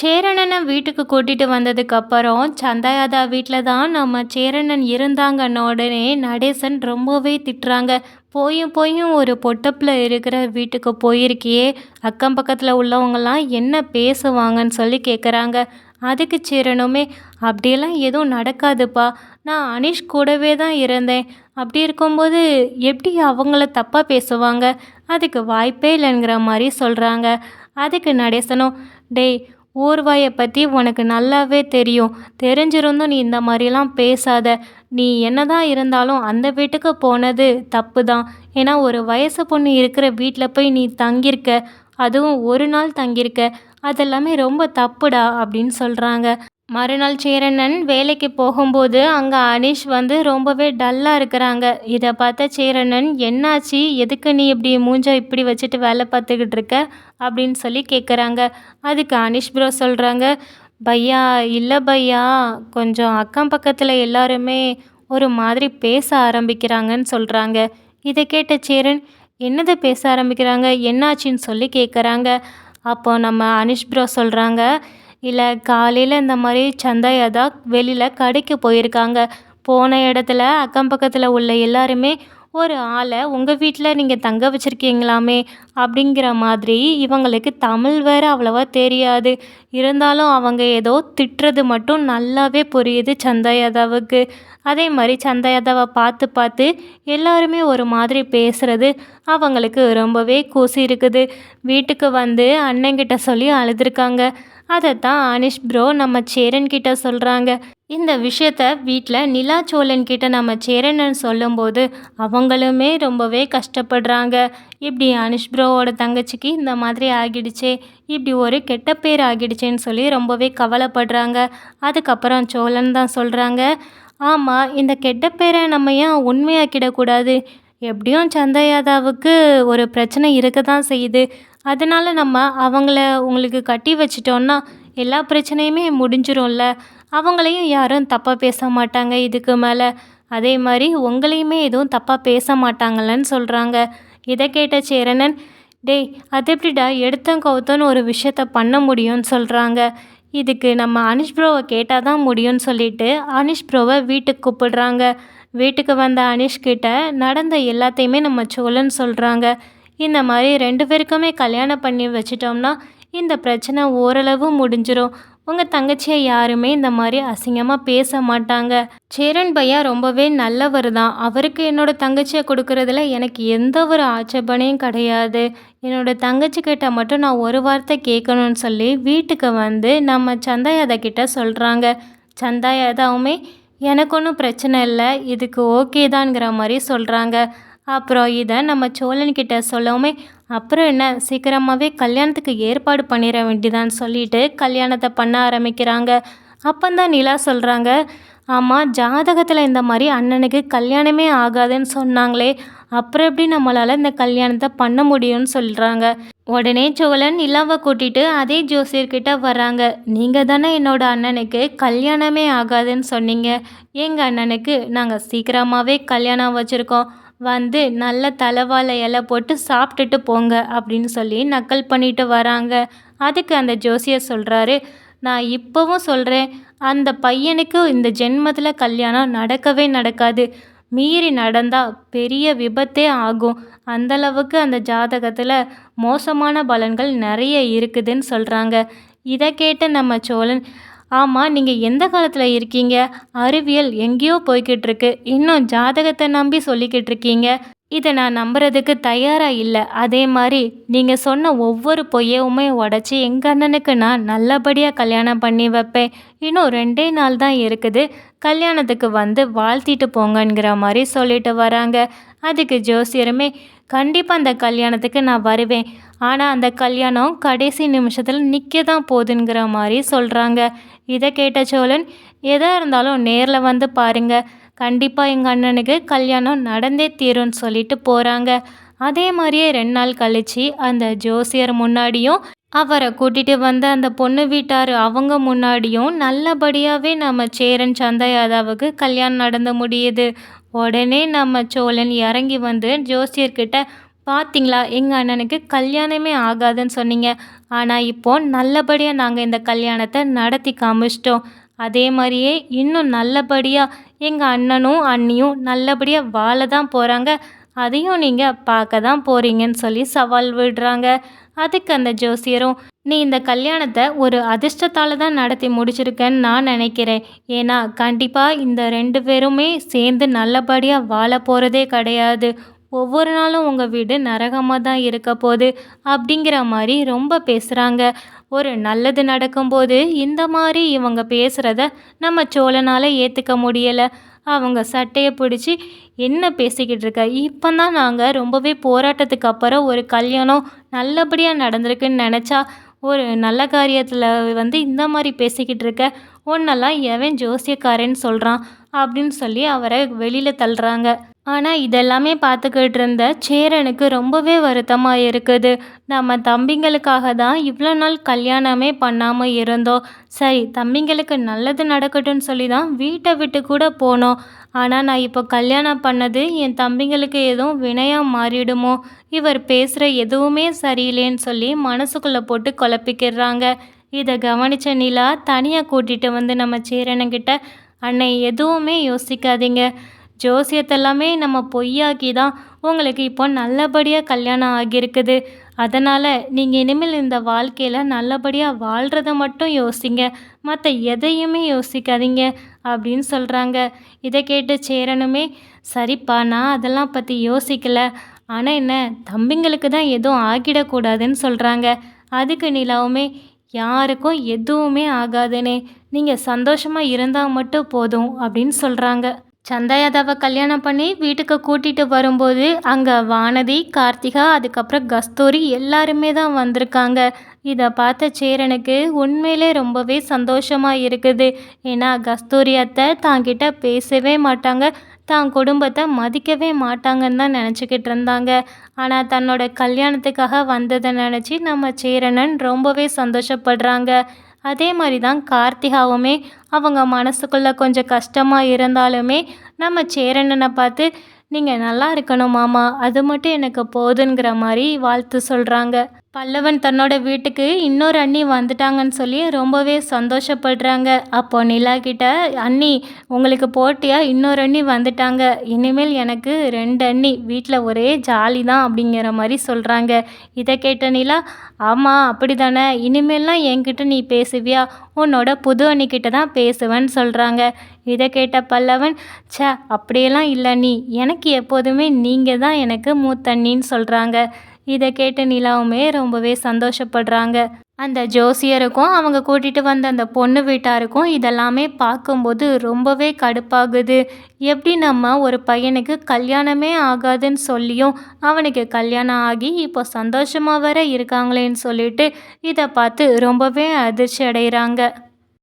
சேரணனை வீட்டுக்கு கூட்டிட்டு வந்ததுக்கப்புறம் சந்தாயாதா வீட்டில் தான் நம்ம சேரணன் இருந்தாங்கன்ன உடனே நடேசன் ரொம்பவே திட்டுறாங்க. போயும் போயும் ஒரு பொட்டப்பில் இருக்கிற வீட்டுக்கு போயிருக்கியே அக்கம் பக்கத்தில் உள்ளவங்கலாம் என்ன பேசுவாங்கன்னு சொல்லி கேட்குறாங்க அதுக்கு சேரனுமே அப்படியெல்லாம் எதுவும் நடக்காதுப்பா. நான் அனிஷ் கூடவே தான் இருந்தேன். அப்படி இருக்கும்போது எப்படி அவங்கள தப்பாக பேசுவாங்க? அதுக்கு வாய்ப்பே இல்லைங்கிற மாதிரி சொல்கிறாங்க அதுக்கு நடேசனும் டேய் ஊர்வாயை பற்றி உனக்கு நல்லாவே தெரியும். தெரிஞ்சிருந்தும் நீ இந்த மாதிரிலாம் பேசாத. நீ என்னதான் இருந்தாலும் அந்த வீட்டுக்கு போனது தப்பு தான் ஏன்னா ஒரு வயசு பொண்ணு இருக்கிற வீட்டில் போய் நீ தங்கியிருக்க. அதுவும் ஒரு நாள் தங்கியிருக்க. அதெல்லாமே ரொம்ப தப்புடா அப்படின்னு சொல்கிறாங்க மறுநாள் சேரனன் வேலைக்கு போகும்போது அங்கே அனிஷ் வந்து ரொம்பவே டல்லாக இருக்கிறாங்க. இதை பார்த்த சேரனன் என்னாச்சு? எதுக்கு நீ இப்படி மூஞ்ச இப்படி வச்சுட்டு வேலை பார்த்துக்கிட்டு இருக்க? அப்படின்னு சொல்லி கேட்குறாங்க அதுக்கு அனிஷ் ப்ரோ சொல்கிறாங்க பையா இல்லை பையா கொஞ்சம் அக்கம் பக்கத்தில் எல்லாருமே ஒரு மாதிரி பேச ஆரம்பிக்கிறாங்கன்னு சொல்கிறாங்க இதை கேட்ட சேரன் என்னது பேச ஆரம்பிக்கிறாங்க? என்னாச்சின்னு சொல்லி கேட்குறாங்க அப்போ நம்ம அனிஷ் ப்ரோ சொல்கிறாங்க இல்லை காலையில் இந்த மாதிரி சந்தா தான் வெளியில் கடைக்கு போயிருக்காங்க. போன இடத்துல அக்கம் பக்கத்தில் உள்ள எல்லாருமே ஒரு ஆளை உங்கள் வீட்டில் நீங்கள் தங்க வச்சுருக்கீங்களாமே? அப்படிங்கிற மாதிரி இவங்களுக்கு தமிழ் வேறு அவ்வளோவா தெரியாது. இருந்தாலும் அவங்க ஏதோ திட்டுறது மட்டும் நல்லாவே புரியுது சந்தாயாதாவுக்கு அதே மாதிரி சந்தாயாதாவை பார்த்து பார்த்து எல்லாருமே ஒரு மாதிரி பேசுகிறது அவங்களுக்கு ரொம்பவே கூசி இருக்குது. வீட்டுக்கு வந்து அண்ணங்கிட்ட சொல்லி அழுதுருக்காங்க. அதை தான் அனிஷ் ப்ரோ நம்ம சேரன் கிட்ட சொல்கிறாங்க இந்த விஷயத்த வீட்டில் நிலா சோழன் கிட்ட நம்ம சேரன் சொல்லும்போது அவங்களுமே ரொம்பவே கஷ்டப்படுறாங்க. இப்படி அனிஷ் ப்ரோவோட தங்கச்சிக்கு இந்த மாதிரி ஆகிடுச்சே இப்படி ஒரு கெட்ட பேர் ஆகிடுச்சேன்னு சொல்லி ரொம்பவே கவலைப்படுறாங்க. அதுக்கப்புறம் சோழன் தான் சொல்கிறாங்க ஆமாம் இந்த கெட்ட பேரை நம்ம ஏன் உண்மையாக்கிடக்கூடாது? எப்படியும் சந்தையாதாவுக்கு ஒரு பிரச்சனை இருக்க தான் செய்யுது. அதனால நம்ம அவங்கள உங்களுக்கு கட்டி வச்சிட்டோன்னா எல்லா பிரச்சனையுமே முடிஞ்சிரும்ல. அவங்களையும் யாரும் தப்பாக பேச மாட்டாங்க இதுக்கு மேலே. அதே மாதிரி உங்களையுமே எதுவும் தப்பாக பேச மாட்டாங்கல்லன்னு சொல்கிறாங்க இதை கேட்ட சேரணன் டேய் அது எப்படிடா எடுத்தம் கவுத்தோன்னு ஒரு விஷயத்த பண்ண முடியும்னு சொல்கிறாங்க இதுக்கு நம்ம அனிஷ் ப்ரோவை கேட்டால் தான் முடியும்னு சொல்லிட்டு அனிஷ் ப்ரோவை வீட்டுக்கு கூப்பிடுறாங்க. வீட்டுக்கு வந்த அனிஷ்கிட்ட நடந்த எல்லாத்தையுமே நம்ம சோழன் சொல்கிறாங்க இந்த மாதிரி ரெண்டு பேருக்குமே கல்யாணம் பண்ணி வச்சிட்டோம்னா இந்த பிரச்சனை ஓரளவு முடிஞ்சிடும் உங்கள் தங்கச்சியை யாருமே இந்த மாதிரி அசிங்கமாக பேச மாட்டாங்க. சேரன் பையா ரொம்பவே நல்லவர் தான் அவருக்கு என்னோடய தங்கச்சியை கொடுக்கறதுல எனக்கு எந்த ஒரு ஆட்சேபனையும் கிடையாது. என்னோட தங்கச்சி கிட்ட மட்டும் நான் ஒரு வார்த்தை கேட்கணும்னு சொல்லி வீட்டுக்கு வந்து நம்ம சந்தாயாதா கிட்ட சொல்கிறாங்க சந்தாயாதாவுமே எனக்கு ஒன்றும் பிரச்சனை இல்லை. இதுக்கு ஓகே தான்ங்கிற மாதிரி சொல்கிறாங்க அப்புறம் இதை நம்ம சோழன்கிட்ட சொல்லவுமே அப்புறம் என்ன? சீக்கிரமாகவே கல்யாணத்துக்கு ஏற்பாடு பண்ணிட வேண்டியதான்னு சொல்லிட்டு கல்யாணத்தை பண்ண ஆரம்பிக்கிறாங்க. அப்போந்தான் நிலா சொல்கிறாங்க ஆமாம் ஜாதகத்தில் இந்த மாதிரி அண்ணனுக்கு கல்யாணமே ஆகாதுன்னு சொன்னாங்களே அப்புறம் எப்படி நம்மளால் இந்த கல்யாணத்தை பண்ண முடியும்னு சொல்கிறாங்க உடனே சோழன் நிலாவை கூட்டிகிட்டு அதே ஜோசியர்கிட்ட வராங்க நீங்கள் தானே என்னோட அண்ணனுக்கு கல்யாணமே ஆகாதுன்னு சொன்னீங்க. எங்கள் அண்ணனுக்கு நாங்கள் சீக்கிரமாகவே கல்யாணம் வச்சுருக்கோம். வந்து நல்ல தலைவாழை இலை போட்டு சாப்பிட்டுட்டு போங்க அப்படின்னு சொல்லி நக்கல் பண்ணிட்டு வராங்க. அதுக்கு அந்த ஜோசியர் சொல்கிறாரு நான் இப்போவும் சொல்கிறேன் அந்த பையனுக்கு இந்த ஜென்மத்தில் கல்யாணம் நடக்கவே நடக்காது. மீறி நடந்தால் பெரிய விபத்தே ஆகும். அந்தளவுக்கு அந்த ஜாதகத்தில் மோசமான பலன்கள் நிறைய இருக்குதுன்னு சொல்கிறாங்க இதை கேட்ட நம்ம சோழன் ஆமாம் நீங்கள் எந்த காலத்தில் இருக்கீங்க? அறிவியல் எங்கேயோ போய்கிட்டு இருக்கு. இன்னும் ஜாதகத்தை நம்பி சொல்லிக்கிட்டு இருக்கீங்க. இதை நான் நம்புறதுக்கு தயாராக இல்லை. அதே மாதிரி நீங்கள் சொன்ன ஒவ்வொரு பொய்யவுமே உடச்சி எங்கள் அண்ணனுக்கு நான் நல்லபடியாக கல்யாணம் பண்ணி வைப்பேன். இன்னும் ரெண்டே நாள் தான் இருக்குது. கல்யாணத்துக்கு வந்து வாழ்த்திட்டு போங்கங்கிற மாதிரி சொல்லிட்டு வராங்க. அதுக்கு ஜோசியருமே கண்டிப்பாக அந்த கல்யாணத்துக்கு நான் வருவேன். ஆனால் அந்த கல்யாணம் கடைசி நிமிஷத்தில் நிற்க தான் போகுதுங்கிற மாதிரி சொல்கிறாங்க இதை கேட்ட சோழன் எதாக இருந்தாலும் நேரில் வந்து பாருங்கள் கண்டிப்பாக எங்கள் அண்ணனுக்கு கல்யாணம் நடந்தே தீரும்னு சொல்லிட்டு போகிறாங்க அதே மாதிரியே ரெண்டு நாள் கழித்து அந்த ஜோசியர் முன்னாடியும் அவரை கூட்டிகிட்டு வந்த அந்த பொண்ணு வீட்டார் அவங்க முன்னாடியும் நல்லபடியாகவே நம்ம சேரன் சந்தையாதாவுக்கு கல்யாணம் நடந்து முடியுது. உடனே நம்ம சோழன் இறங்கி வந்து ஜோசியர்கிட்ட பார்த்தீங்களா எங்கள் அண்ணனுக்கு கல்யாணமே ஆகாதுன்னு சொன்னீங்க. ஆனால் இப்போ நல்லபடியாக நாங்கள் இந்த கல்யாணத்தை நடத்தி காமிச்சிட்டோம். அதே மாதிரியே இன்னும் நல்லபடியாக எங்கள் அண்ணனும் அண்ணியும் நல்லபடியாக வாழ தான் போகிறாங்க அதையும் நீங்கள் பார்க்க தான் போகிறீங்கன்னு சொல்லி சவால் விடுறாங்க. அதுக்கு அந்த ஜோசியரும் நீ இந்த கல்யாணத்தை ஒரு அதிர்ஷ்டத்தால் தான் நடத்தி முடிச்சிருக்கேன்னு நான் நினைக்கிறேன். ஏன்னா கண்டிப்பாக இந்த ரெண்டு பேருமே சேர்ந்து நல்லபடியாக வாழ போகிறதே கிடையாது. ஒவ்வொரு நாளும் உங்கள் வீடு நரகமாக தான் இருக்க போகுது அப்படிங்கிற மாதிரி ரொம்ப பேசுகிறாங்க ஒரு நல்லது நடக்கும்போது இந்த மாதிரி இவங்க பேசுகிறத நம்ம சோழனால் ஏற்றுக்க முடியலை. அவங்க சட்டையை பிடிச்சி என்ன பேசிக்கிட்டு இருக்க? இப்போ தான் நாங்கள் ரொம்பவே போராட்டத்துக்கு அப்புறம் ஒரு கல்யாணம் நல்லபடியாக நடந்திருக்குன்னு நினச்சா ஒரு நல்ல காரியத்தில் வந்து இந்த மாதிரி பேசிக்கிட்டு இருக்க? ஒன்றெல்லாம் எவன் ஜோசியக்காரன்னு சொல்கிறான் அப்படின்னு சொல்லி அவரை வெளியில் தள்ளுறாங்க. ஆனால் இதெல்லாமே பார்த்துக்கிட்டு இருந்த சேரனுக்கு ரொம்பவே வருத்தமாக இருக்குது. நம்ம தம்பிங்களுக்காக தான் இவ்வளோ நாள் கல்யாணமே பண்ணாமல் இருந்தோம். சரி தம்பிங்களுக்கு நல்லது நடக்கட்டும்னு சொல்லி தான் வீட்டை விட்டு கூட போனோம். ஆனால் நான் இப்போ கல்யாணம் பண்ணது என் தம்பிங்களுக்கு எதுவும் வினையாக மாறிடுமோ? இவர் பேசுகிற எதுவுமே சரியில்லைன்னு சொல்லி மனசுக்குள்ளே போட்டு குழப்பிக்கிறாங்க. இதை கவனித்த நிலா தனியாக கூட்டிகிட்டு வந்து நம்ம சேரனுக்கிட்ட அன்னை எதுவுமே யோசிக்காதீங்க. ஜோசியத்தெல்லாமே நம்ம பொய்யாக்கி தான் உங்களுக்கு இப்போ நல்லபடியாக கல்யாணம் ஆகியிருக்குது. அதனால் நீங்கள் இனிமேல் இந்த வாழ்க்கையில் நல்லபடியாக வாழ்கிறத மட்டும் யோசிங்க. மற்ற எதையுமே யோசிக்காதீங்க அப்படின்னு சொல்கிறாங்க இதை கேட்டு சேரனுமே சரிப்பா நான் அதெல்லாம் பற்றி யோசிக்கலை. ஆனால் என்ன தம்பிங்களுக்கு தான் எதுவும் ஆகிடக்கூடாதுன்னு சொல்கிறாங்க அதுக்கு நிலாவுமே யாருக்கும் எதுவுமே ஆகாதுனே. நீங்கள் சந்தோஷமாக இருந்தால் மட்டும் போதும் அப்படின்னு சொல்கிறாங்க சந்தாயாதாவை கல்யாணம் பண்ணி வீட்டுக்கு கூட்டிகிட்டு வரும்போது அங்கே வானதி கார்த்திகா அதுக்கப்புறம் கஸ்தூரி எல்லாருமே தான் வந்திருக்காங்க. இதை பார்த்த சேரனுக்கு உண்மையிலே ரொம்பவே சந்தோஷமாக இருக்குது. ஏன்னா கஸ்தூரி அத்தை தாங்கிட்ட பேசவே மாட்டாங்க. தான் குடும்பத்தை மதிக்கவே மாட்டாங்கன்னு தான் நினச்சிக்கிட்டு இருந்தாங்க. ஆனால் தன்னோட கல்யாணத்துக்காக வந்ததை நினச்சி நம்ம சேரணன் ரொம்பவே சந்தோஷப்படுறாங்க. அதே மாதிரி தான் கார்த்திகாவுமே அவங்க மனசுக்குள்ளே கொஞ்சம் கஷ்டமாக இருந்தாலுமே நம்ம சேரண்ணனை பார்த்து நீங்கள் நல்லா இருக்கணும் மாமா அது மட்டும் எனக்கு போதுங்கிற மாதிரி வாழ்த்து சொல்கிறாங்க பல்லவன் தன்னோட வீட்டுக்கு இன்னொரு அண்ணி வந்துட்டாங்கன்னு சொல்லி ரொம்பவே சந்தோஷப்படுறாங்க. அப்போ நிலா கிட்ட அண்ணி உங்களுக்கு போட்டியாக இன்னொரு அண்ணி வந்துட்டாங்க. இனிமேல் எனக்கு ரெண்டு அண்ணி. வீட்டில் ஒரே ஜாலி தான் அப்படிங்கிற மாதிரி சொல்கிறாங்க இதை கேட்ட நிலா ஆமாம் அப்படி தானே இனிமேல்லாம் என்கிட்ட நீ பேசுவியா? உன்னோட புது அண்ணிக்கிட்ட தான் பேசுவேன்னு சொல்கிறாங்க இதை கேட்ட பல்லவன் சே அப்படியெல்லாம் இல்லை நீ எனக்கு எப்போதுமே நீங்கள் தான் எனக்கு மூத்தண்ணின்னு சொல்கிறாங்க இதை கேட்டு நிலாவுமே ரொம்பவே சந்தோஷப்படுறாங்க. அந்த ஜோசியருக்கும் அவங்க கூட்டிகிட்டு வந்த அந்த பொண்ணு வீட்டாருக்கும் இதெல்லாமே பார்க்கும்போது ரொம்பவே கடுப்பாகுது. எப்படி நம்ம ஒரு பையனுக்கு கல்யாணமே ஆகாதுன்னு சொல்லியும் அவனுக்கு கல்யாணம் ஆகி இப்போ சந்தோஷமாக வர இருக்காங்களேன்னு சொல்லிட்டு இதை பார்த்து ரொம்பவே அதிர்ச்சி அடைகிறாங்க